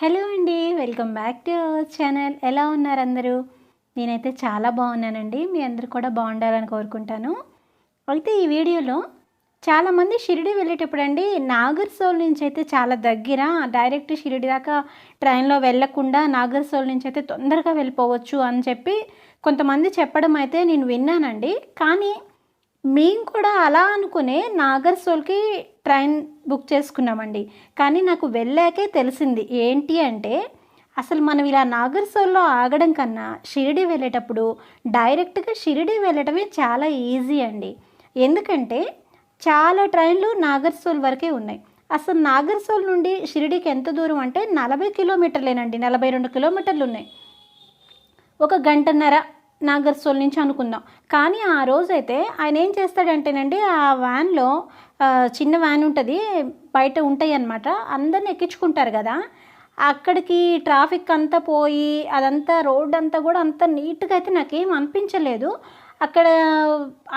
Hello అండి welcome back to our channel. ఎలా ఉన్నారు అందరూ? నేనైతే చాలా బాగున్నానండి. మీ అందరూ కూడా బాగుండాలని కోరుకుంటాను. అయితే ఈ వీడియోలో చాలామంది షిరిడి వెళ్ళేటప్పుడు అండి నాగర్సోల్ నుంచి అయితే చాలా దగ్గర డైరెక్ట్ షిరిడి దాకా ట్రైన్లో వెళ్ళకుండా నాగర్సోల్ నుంచి అయితే తొందరగా వెళ్ళిపోవచ్చు అని చెప్పి కొంతమంది చెప్పడం అయితే నేను విన్నానండి. కానీ మేము కూడా అలా అనుకునే నాగర్సోల్కి ట్రైన్ బుక్ చేసుకున్నామండి. కానీ నాకు వెళ్ళాకే తెలిసింది ఏంటి అంటే అసలు మనం ఇలా నాగర్సోల్లో ఆగడం కన్నా షిరిడి వెళ్ళేటప్పుడు డైరెక్ట్గా షిరిడి వెళ్ళటమే చాలా ఈజీ అండి. ఎందుకంటే చాలా ట్రైన్లు నాగర్సోల్ వరకే ఉన్నాయి. అసలు నాగర్సోల్ నుండి షిరిడికి ఎంత దూరం అంటే నలభై కిలోమీటర్లేనండి. నలభై రెండు కిలోమీటర్లు ఉన్నాయి. ఒక గంటన్నర నాగర్సోల్ నుంచి అనుకుందాం. కానీ ఆ రోజైతే ఆయన ఏం చేస్తాడంటేనండి ఆ వ్యాన్లో చిన్న వ్యాన్ ఉంటుంది బయట ఉంటాయి అన్నమాట అందరిని ఎక్కించుకుంటారు కదా. అక్కడికి ట్రాఫిక్ అంతా పోయి అదంతా రోడ్ అంతా కూడా అంత నీట్గా అయితే నాకేం అనిపించలేదు. అక్కడ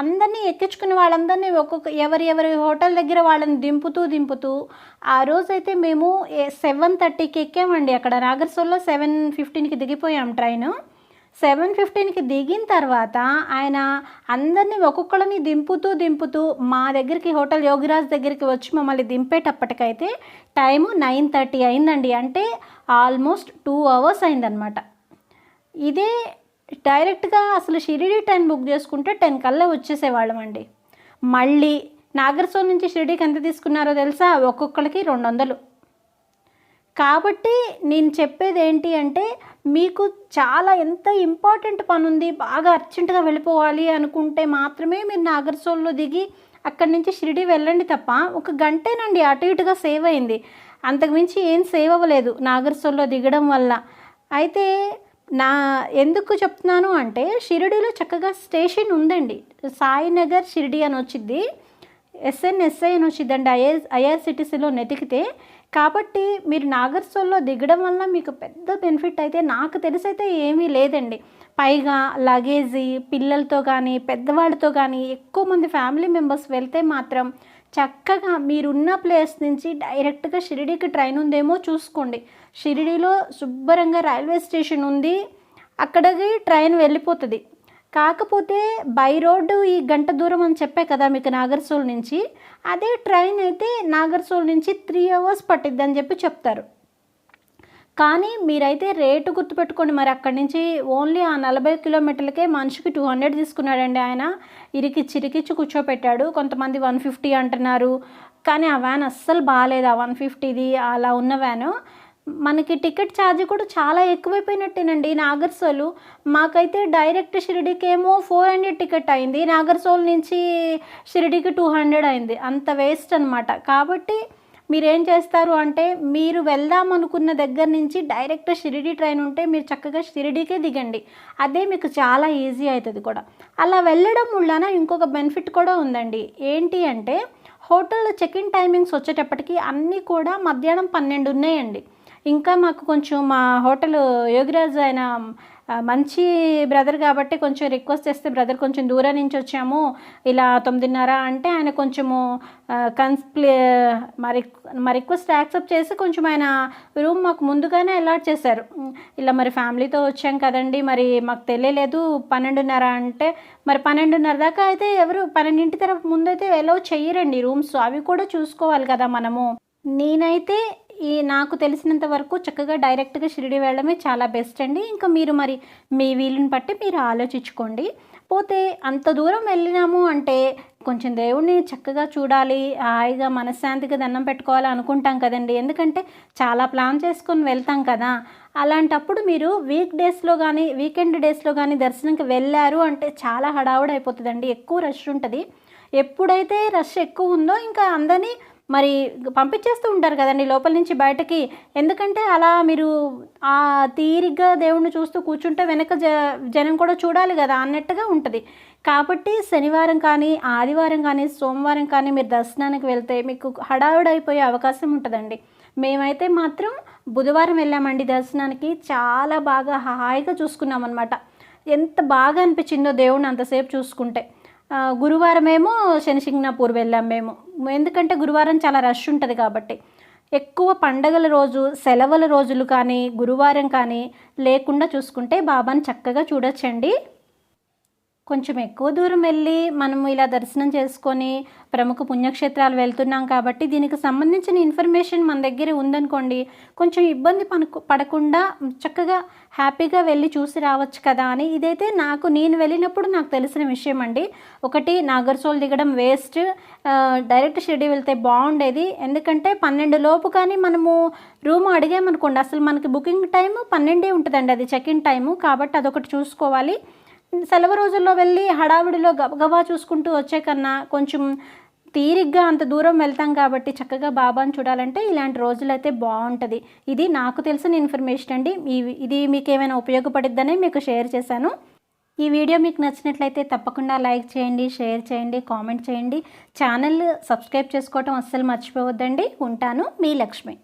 అందరినీ ఎక్కించుకునే వాళ్ళందరినీ ఒక్కొక్క ఎవరి ఎవరి హోటల్ దగ్గర వాళ్ళని దింపుతూ దింపుతూ ఆ రోజైతే మేము సెవెన్ థర్టీకి ఎక్కామండి. అక్కడ నాగర్సోల్లో సెవెన్ ఫిఫ్టీన్కి దిగిపోయాం ట్రైన్. సెవెన్ ఫిఫ్టీన్కి దిగిన తర్వాత ఆయన అందరినీ ఒక్కొక్కరిని దింపుతూ దింపుతూ మా దగ్గరికి హోటల్ యోగిరాజ్ దగ్గరికి వచ్చి మమ్మల్ని దింపేటప్పటికైతే టైము నైన్ థర్టీ అయిందండి. అంటే ఆల్మోస్ట్ టూ అవర్స్ అయిందనమాట ఇదే డైరెక్ట్గా అసలు షిరిడి ట్రైన్ బుక్ చేసుకుంటే టెన్ కల్లా వచ్చేసేవాళ్ళం అండి మళ్ళీ నాగర్సోల్ నుంచి షిరిడీకి ఎంత తీసుకున్నారో తెలుసా? ఒక్కొక్కరికి రెండు వందలు. కాబట్టి నేను చెప్పేది ఏంటి అంటే మీకు చాలా ఎంత ఇంపార్టెంట్ పని ఉంది బాగా అర్జెంటుగా వెళ్ళిపోవాలి అనుకుంటే మాత్రమే మీరు నాగర్సోల్లో దిగి అక్కడి నుంచి షిరిడి వెళ్ళండి తప్ప ఒక గంటేనండి అటు ఇటుగా సేవ్ అయింది. అంతకుమించి ఏం సేవ్ అవ్వలేదు నాగర్సోల్లో దిగడం వల్ల. అయితే నా ఎందుకు చెప్తున్నాను అంటే షిరిడిలో చక్కగా స్టేషన్ ఉందండి. సాయినగర్ షిరిడి అని వచ్చింది ఎస్ఎన్ఎస్ఐ అని వచ్చిందండి ఐఆర్ ఐఆర్సిటీసీలో నెతికితే కాబట్టి మీరు నాగర్సోల్లో దిగడం వల్ల మీకు పెద్ద బెనిఫిట్ అయితే నాకు తెలిసైతే ఏమీ లేదండి. పైగా లగేజీ పిల్లలతో కానీ పెద్దవాళ్ళతో కానీ ఎక్కువ మంది ఫ్యామిలీ మెంబర్స్ వెళ్తే మాత్రం చక్కగా మీరున్న ప్లేస్ నుంచి డైరెక్ట్గా షిరిడీకి ట్రైన్ ఉందేమో చూసుకోండి. షిరిడీలో శుభ్రంగా రైల్వే స్టేషన్ ఉంది. అక్కడికి ట్రైన్ వెళ్ళిపోతుంది. కాకపోతే బై రోడ్డు ఈ గంట దూరం అని చెప్పే కదా మీకు నాగర్సోల్ నుంచి అదే ట్రైన్ అయితే నాగర్సోల్ నుంచి త్రీ అవర్స్ పట్టిద్ది అని చెప్పి చెప్తారు. కానీ మీరైతే రేటు గుర్తుపెట్టుకోండి మరి అక్కడి నుంచి ఓన్లీ ఆ నలభై కిలోమీటర్లకే మనిషికి టూ హండ్రెడ్ తీసుకున్నాడండి ఆయన. ఇరికి చిరికిచ్చి కూర్చోపెట్టాడు. కొంతమంది వన్ ఫిఫ్టీ అంటున్నారు. కానీ ఆ వ్యాన్ అస్సలు బాగాలేదు ఆ వన్ ఫిఫ్టీది అలా ఉన్న వ్యాను మనకి టికెట్ ఛార్జ్ కూడా చాలా ఎక్కువైపోయినట్టేనండి. నాగర్సోలు మాకైతే డైరెక్ట్ షిరిడీకి ఏమో ఫోర్ హండ్రెడ్ టికెట్ అయింది. నాగర్సోల్ నుంచి షిరిడీకి టూ హండ్రెడ్ అయింది. అంత వేస్ట్ అనమాట కాబట్టి మీరేం చేస్తారు అంటే మీరు వెళ్దాం అనుకున్న దగ్గర నుంచి డైరెక్ట్ షిరిడి ట్రైన్ ఉంటే మీరు చక్కగా షిరిడీకే దిగండి. అదే మీకు చాలా ఈజీ అవుతుంది కూడా. అలా వెళ్ళడం వలన ఇంకొక బెనిఫిట్ కూడా ఉందండి. ఏంటి అంటే హోటల్ చెక్ ఇన్ టైమింగ్స్ వచ్చేటప్పటికి అన్నీ కూడా మధ్యాహ్నం పన్నెండు ఉన్నాయండి. ఇంకా మాకు కొంచెం మా హోటల్ యోగిరాజ్ ఆయన మంచి బ్రదర్ కాబట్టి కొంచెం రిక్వెస్ట్ చేస్తే బ్రదర్ కొంచెం దూరం నుంచి వచ్చాము. ఇలా తొమ్మిదిన్నర అంటే ఆయన కొంచెము కన్స్ప్లే మరి మా రిక్వెస్ట్ యాక్సెప్ట్ చేసి కొంచెం ఆయన రూమ్ మాకు ముందుగానే అలాట్ చేశారు. ఇలా మరి ఫ్యామిలీతో వచ్చాం కదండి. మరి మాకు తెలియలేదు పన్నెండున్నర అంటే మరి పన్నెండున్నర దాకా అయితే ఎవరు పన్నెండింటి తర్వాత ముందైతే ఎలా చెయ్యరండి రూమ్స్. అవి కూడా చూసుకోవాలి కదా మనము. నేనైతే ఈ నాకు తెలిసినంత వరకు చక్కగా డైరెక్ట్గా షిరిడి వెళ్ళడమే చాలా బెస్ట్ అండి. ఇంకా మీరు మరి మీ వీలుని బట్టి మీరు ఆలోచించుకోండి. పోతే అంత దూరం వెళ్ళినాము అంటే కొంచెం దేవుణ్ణి చక్కగా చూడాలి హాయిగా మనశ్శాంతిగా దండం పెట్టుకోవాలి అనుకుంటాం కదండి. ఎందుకంటే చాలా ప్లాన్ చేసుకొని వెళ్తాం కదా. అలాంటప్పుడు మీరు వీక్ డేస్లో కానీ వీకెండ్ డేస్లో కానీ దర్శనంకి వెళ్ళారు అంటే చాలా హడావుడి అయిపోతుందండి ఎక్కువ రష్ ఉంటుంది. ఎప్పుడైతే రష్ ఎక్కువ ఉందో ఇంకా అందరినీ మరి పంపించేస్తూ ఉంటారు కదండి లోపల నుంచి బయటకి. ఎందుకంటే అలా మీరు ఆ తీరిగ్గా దేవుణ్ణి చూస్తూ కూర్చుంటే వెనక జ జనం కూడా చూడాలి కదా అన్నట్టుగా ఉంటుంది. కాబట్టి శనివారం కానీ ఆదివారం కానీ సోమవారం కానీ మీరు దర్శనానికి వెళ్తే మీకు హడావుడైపోయే అవకాశం ఉంటుందండి. మేమైతే మాత్రం బుధవారం వెళ్ళామండి దర్శనానికి. చాలా బాగా హాయిగా చూసుకున్నాం అనమాట ఎంత బాగా అనిపించిందో దేవుణ్ణి అంతసేపు చూసుకుంటే. గురువారం ఏమో శనిసింగ్నాపూర్ వెళ్ళాం మేము. ఎందుకంటే గురువారం చాలా రష్ ఉంటుంది కాబట్టి. ఎక్కువ పండగల రోజు సెలవుల రోజులు కానీ గురువారం కానీ లేకుండా చూసుకుంటే బాబాని చక్కగా చూడొచ్చండి. కొంచెం ఎక్కువ దూరం వెళ్ళి మనము ఇలా దర్శనం చేసుకొని ప్రముఖ పుణ్యక్షేత్రాలు వెళ్తున్నాం కాబట్టి దీనికి సంబంధించిన ఇన్ఫర్మేషన్ మన దగ్గర ఉందనుకోండి కొంచెం ఇబ్బంది పనుకు పడకుండా చక్కగా హ్యాపీగా వెళ్ళి చూసి రావచ్చు కదా అని. ఇదైతే నాకు నేను వెళ్ళినప్పుడు నాకు తెలిసిన విషయం అండి. ఒకటి నాగర్సోల్ దిగడం వేస్ట్. డైరెక్ట్ షిరిడి వెళ్తే బాగుండేది. ఎందుకంటే పన్నెండు లోపు కానీ మనము రూమ్ అడిగామనుకోండి అసలు మనకి బుకింగ్ టైము పన్నెండే ఉంటుందండి అది చెక్ ఇన్ టైము. కాబట్టి అదొకటి చూసుకోవాలి. సెలవు రోజుల్లో వెళ్ళి హడావిడిలో గబగబా చూసుకుంటూ వచ్చే కన్నా కొంచెం తీరిగ్గా అంత దూరం వెళ్తాం కాబట్టి చక్కగా బాబాని చూడాలంటే ఇలాంటి రోజులైతే బాగుంటుంది. ఇది నాకు తెలిసిన ఇన్ఫర్మేషన్ అండి. ఇది మీకు ఏమైనా ఉపయోగపడిద్దనే మీకు షేర్ చేశాను. ఈ వీడియో మీకు నచ్చినట్లయితే తప్పకుండా లైక్ చేయండి షేర్ చేయండి కామెంట్ చేయండి. ఛానల్ సబ్స్క్రైబ్ చేసుకోవటం అస్సలు మర్చిపోవద్దండి. ఉంటాను. మీ లక్ష్మి.